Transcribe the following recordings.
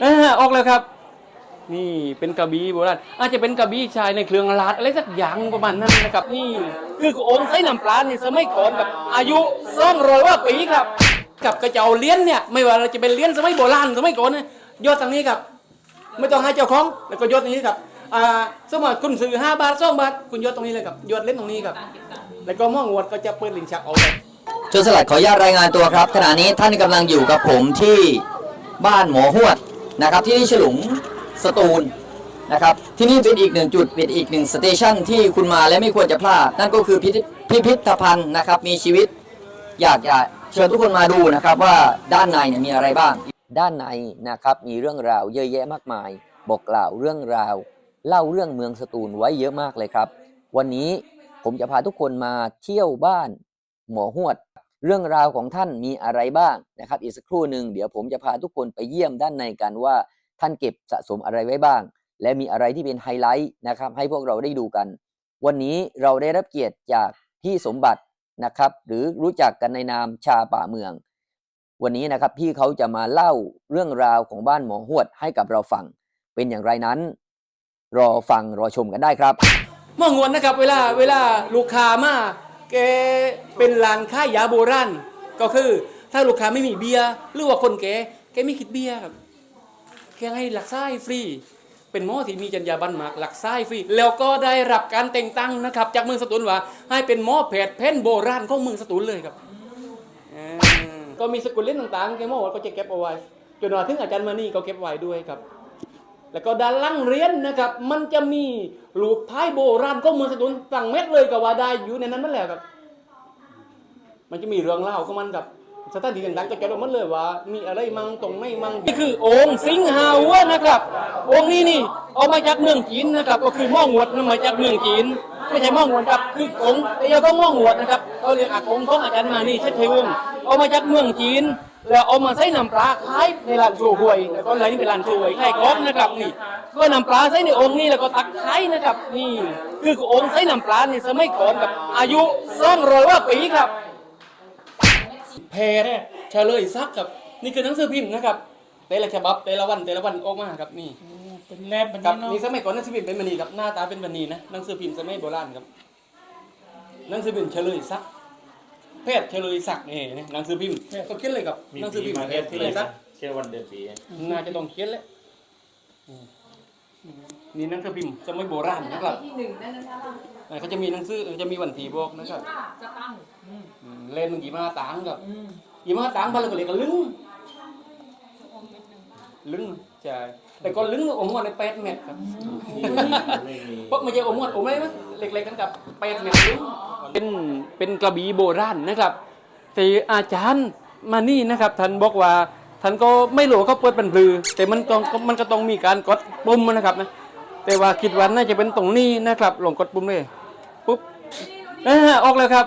เอ่าออกแล้วครับ นี่เป็นกระบี่โบราณอาจจะเป็นกระบี่ชายในเครื่องลาดอะไรสักอย่างประมาณนั้นนะครับ นี่คือองไส้น้ำปลาเนี่ยสมัยก่อนกับอายุสองร้อยว่าปีครับ กับกระเจ้าเลี้ยนเนี่ยไม่ว่าเราจะเป็นเลี้ยนสมัยโบราณสมัยก่อนเนี่ยยอดทางนี้ครับ ไม่ต้องให้เจ้าของแล้วก็ยอดตรงนี้ครับอ่าสมมติคุณซื้อห้าบาทสองบาทคุณยอดตรงนี้เลยครับยอดเล่นตรงนี้ครับ แล้วก็ม่องวดก็จะเปิดลิ้นชักออกไปโจรสลัดขออนุญาตรายงานตัวครับ ขณะนี้ท่านกำลังอยู่กับผมที่บ้านหมอหวด นะครับที่นี่ฉลุงสตูลนะครับที่นี่เป็นอีกหนึ่งจุดเป็นอีกหนึ่งสเตชันที่คุณมาและไม่ควรจะพลาด นั่นก็คือพิพิธภัณฑ์นะครับมีชีวิต อยากจะเชิญทุกคนมาดูนะครับว่าด้านในเนี่ยมีอะไรบ้าง ด้านในนะครับมีเรื่องราวเยอะแยะมากมาย บอกกล่าวเรื่องราว เล่าเรื่องเมืองสตูลไว้เยอะมากเลยครับ วันนี้ผมจะพาทุกคนมาเที่ยวบ้านหมอหวด เรื่องราวของท่านมีอะไรบ้างนะครับ อีกสักครู่หนึ่งเดี๋ยวผมจะพาทุกคนไปเยี่ยมด้านในกันว่า ท่านเก็บสะสมอะไรไว้บ้าง และมีอะไรที่เป็นไฮไลท์นะครับให้พวกเราได้ดูกัน วันนี้เราได้รับเกียรติจากพี่สมบัตินะครับหรือรู้จักกันในนามชาป่าเมือง วันนี้นะครับพี่เขาจะมาเล่าเรื่องราวของบ้านหมอหวดให้กับเราฟัง เป็นอย่างไรนั้น รอฟังรอชมกันได้ครับหม่องวดนะครับเวลาเวลาลูกค้ามา แกเป็นร้านค้ายาโบราณก็คือถ้าลูกค้าไม่มีเบียร์หรือว่าคนแกแกไม่คิดเบียร์ครับแกให้หลักไส้ฟรี เป็นหมอที่มีจรรยาบรรณมากหลักไส้ฟรี แล้วก็ได้รับการแต่งตั้งนะครับ จากเมืองสตูลว่า ให้เป็นหมอแพทย์แผนโบราณของเมืองสตูลเลยครับก็มีสกุลเล่นต่างๆแกหมอก็จะเก็บเอาไว้จนว่าถึงอาจารย์มานี่ก็เก็บไว้ด้วยครับ แล้วก็ด้านล่างเรียนนะครับ มันจะมีรูปท้ายโบราณของเมืองสตูลสั่งเม็ดเลยก็ว่าได้อยู่ในนั้นนั่นแหละครับ มันจะมีเรื่องเล่าของมันกับสถานที่ต่างๆก็จะรู้หมันเลยว่า มีอะไรมั่งตรงไม่มั่งนี่คือองค์สิงหาวนะครับ องค์นี้นี่เอามาจากเมืองจีนนะครับ ก็คือม่องหวดนั่นมาจากเมืองจีน ไม่ใช่ม่องหวดครับคือองค์แต่ยังก็ม่องหวดนะครับเขาเรียกอากงของอาจารย์มานี่เชษฐวงศ์เอามาจากเมืองจีน แล้วเอามาใส่น้ำปลาขายในร้านโชห่วยแล้วก็อะไรนี่เป็นร้านโชห่วยขายของนะครับนี่ก็น้ำปลาใส่ในองค์นี้แล้วก็ตักขายนะครับนี่ คือองค์ใส่น้ำปลานี่สมัยก่อนกับอายุสองร้อยว่าปีครับแพรเฉลยซักครับ นี่คือหนังสือพิมพ์นะครับแต่ละฉบับแต่ละวันแต่ละวันออกมาครับนี่เป็นแลบแบบครับนี้เนาะนี่สมัยก่อนหนังสือพิมพ์เป็นบันนีครับหน้าตาเป็นบันนีนะหนังสือพิมพ์สมัยโบราณครับหนังสือพิมพ์เฉลยซักแพ ทย์เฉลยซักนี่นะหนังสือพิมพ์ก็เขียนเลยครับมีหนังสือปีพิมพ์มาแพเอทย์ฟเฉปีลยซักเชื่อวันเดือนปีน่าจะต้องเขียนแหละอืมนี่หนังสือพิมพ์สมัยโบราณนะครับที่หนึ่งนั่นนะคะอ่าเขาจะมีหนังสือจะมีวันที่บอกนะยี่ครับห้าจะตั้งอืมเล่นกี่มาตังค์ครับยี่มาตังค์พันเลยก็เรียกกันลึงลึงใช่แต่ก็ลึงอมงวดในแปดเม็ดครับไม่มีเพราะไม่ใช่อมงวดอมอะไรมั้ยเล็กๆกันกับแปดเม็ดลึง เป็นเป็นกระบี่โบราณนะครับแต่อาจารย์มานี่นะครับท่านบอกว่าท่านก็ไม่รู้ว่าเขาเปิดเป็นปลือ แต่มันต้องมันก็ต้องมีการกดปุ่มนะครับนะแต่ว่าคิดว่าน่าจะเป็นตรงนี้นะครับลองกดปุ่มเลยปุ๊บอ่าออกแล้วครับ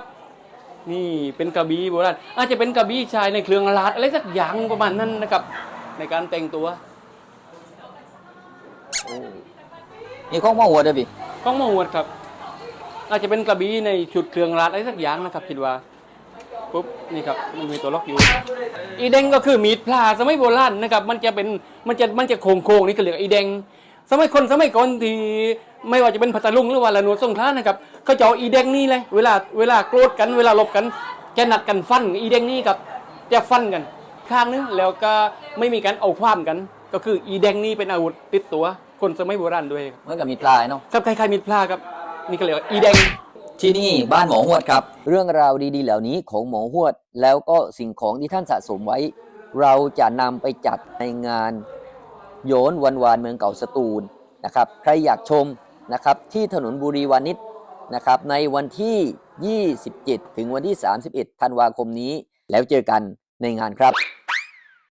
นี่เป็นกระบี่โบราณอาจจะเป็นกระบี่ชายในเครื่องลาดอะไรสักอย่างประมาณนั้นนะครับ ในการแต่งตัวนี่ของหมอหวดเลยพี่ของหมอหวดครับ อาจจะเป็นกระบี่ในชุดเครื่องลาดอะไรสักอย่างนะครับคิดว่าปุ๊บนี่ครับมันมีตัวล็อกอยู่ อีแดงก็คือมีดพลาสมัยโบราณนะครับมันจะเป็นมันจะมันจะโค้งโค้งๆนี่ก็เรียกอีแดงสมัยคนสมัยก่อนที่ไม่ว่าจะเป็นพัทลุงหรือว่าละนวดสงขลานะครับเขาจะเอาอีแดงนี่เลยเวลาเวลาโกรธกันเวลาลบกันจะนัดกันฟันอีแดงนี่กับจะฟันกัน ข้างนึงแล้วก็ไม่มีการเอาความกัน ก็คืออีแดงนี่เป็นอาวุธติดตัวคนสมัยโบราณด้วยครับเหมื่อนกับมีปลายเนาะครับคล้ายๆมีดพลาครับ นี่ก็เรียกว่าอีแดง ที่นี่บ้านหมอหวดครับ เรื่องราวดีๆ เหล่านี้ของหมอหวด แล้วก็สิ่งของที่ท่านสะสมไว้ เราจะนำไปจัดในงานโยนวันวานเมืองเก่าสตูลนะครับ ใครอยากชมนะครับที่ถนนบุรีวานิชนะครับในวันที่ 27 ถึงวันที่ 31 ธันวาคมนี้ แล้วเจอกันในงานครับ